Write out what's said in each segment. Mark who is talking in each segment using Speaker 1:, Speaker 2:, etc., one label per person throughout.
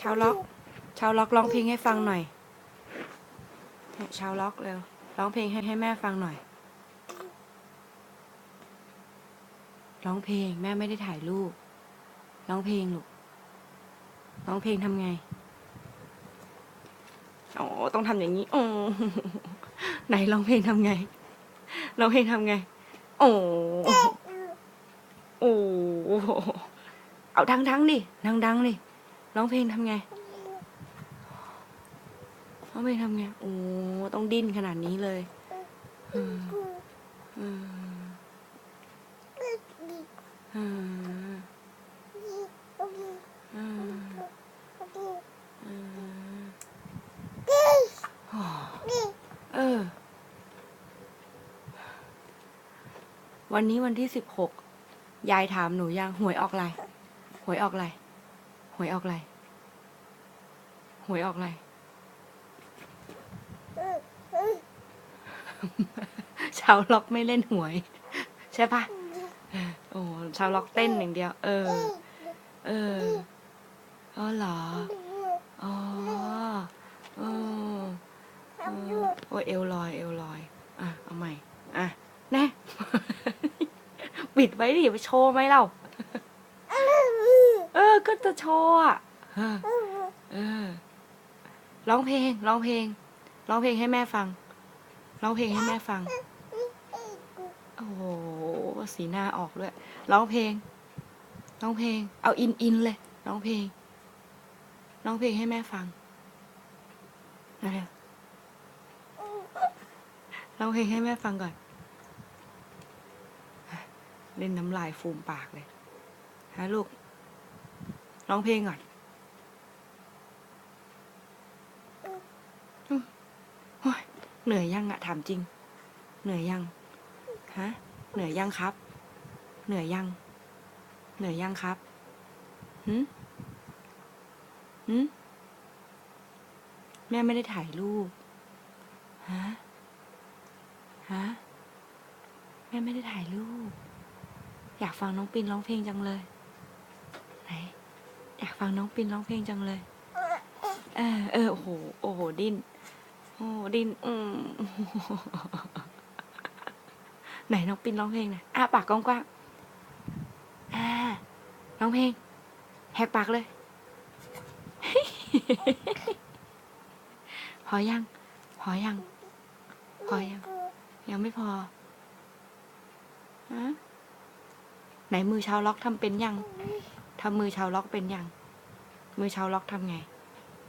Speaker 1: ชาวล็อกชาวล็อกร้องเพลงให้ฟังหน่อยเนี่ยชาวล็อกเร็วร้องเพลงให้ให้แม่ฟังหน่อย ร้องเพลงแม่ไม่ได้ถ่ายรูป ร้องเพลงลูก ร้องเพลงทำไงอ๋อต้องทำอย่างนี้โอ๋อไหนร้องเพลงทำไง ร้องเพลงทำไง โอ้โอ้เอาดังดังๆดิดังดังๆดิ ร้องเพลงทำไงร้องเพลงทำไงโอ้ต้องดิ้นขนาดนี้เลยอืมอืมอืมอืมอืมเออ วันนี้วันที่สิบหกยายถามหนูยังหวยออกอะไรหวยออกอะไร วยออกอะไรหวยออกอะไร ชาวล็อกไม่เล่นหวย ใช่ปะโอ้ชาวล็อกเต้นอย่างเดียว เออ เอออ๋อเหรอ อ๋อเออเออโอ้ยเอวลอย เอวลอย อะ เอาใหม่ อะ แน่ ปิดไว้ดิไปโชว์ไหมเราเออ ก็จะโชว์อะเออร้องเพลงร้องเพลงร้องเพลงให้แม่ฟังร้องเพลงให้แม่ฟัง โอ้โห สีหน้าออกด้วยร้องเพลงร้องเพลง เอาอินอินเลยร้องเพลงร้องเพลงให้แม่ฟังนะเร็วร้องเพลงให้แม่ฟังก่อน เล่นน้ำลายฟูมปากเลยฮะลูก ร้องเพลงก่อนอืมโอ้ยเหนื่อยยังอะถามจริง เหนื่อยยังฮะเหนื่อยยังครับ เหนื่อยยัง เหนื่อยยังครับหืมหืมแม่ไม่ได้ถ่ายรูปฮะฮะแม่ไม่ได้ถ่ายรูป อยากฟังน้องปินร้องเพลงจังเลย ไหนอยาก ฟังน้องปินร้องเพลงจังเลย เออเออโอ้โหโอ้โหดิ้นโอ้โหดิ้นอืมไหนน้องปินร้องเพลงน่อยอ้าปากกว้างๆอ่าร้องเพลงแหกปากเลย พอยัง พอยัง พอยัง ยังไม่พอฮะไหนมือชาวล็อกทำเป็นยังทำมือชาวล็อกเป็นยัง มือชาวล็อกทำไง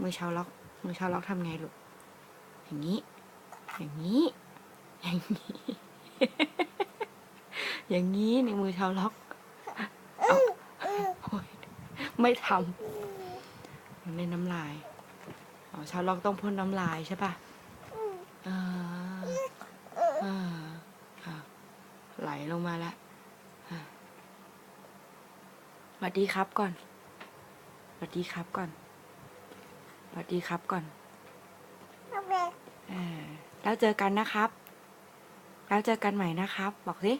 Speaker 1: มือชาวล็อก มือชาวล็อกทำไงลูก อย่างนี้ อย่างนี้ อย่างนี้ อย่างนี้ในมือชาวล็อกเอาโอ๊ยไม่ทำมันในน้ำลาย อ๋อชาวล็อกต้องพ่นน้ำลายใช่ปะออเอออะไหลลงมาแล้วสวัสดีครับก่อน วัสดีครับก่อน สวัสดีครับก่อนเออแล้วเจอกันนะครับ แล้วเจอกันใหม่นะครับ บอกสิ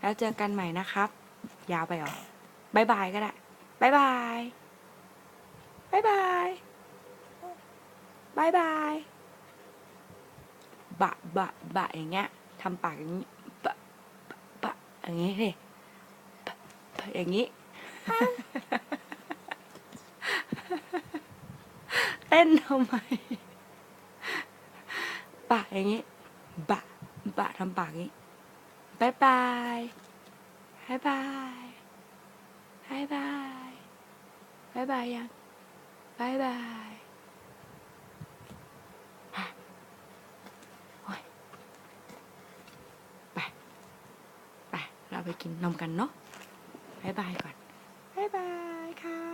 Speaker 1: แล้วเจอกันใหม่นะครับ ยาวไปเหรอบายบายก็ได้บายบายบายบายบายบายบะบะบะอย่างเงี้ยทำปากอย่างนี้บะบะบะอย่างงี้สิบะบะอย่างงี้ เต้นทำไมปากอย่างนี้บะบะทำปากอย่างนี้บายบายบายบายบายบายบายบายยังบายบายไปไปเราไปกินนมกันเนาะบายบายก่อนบายบายค่ะ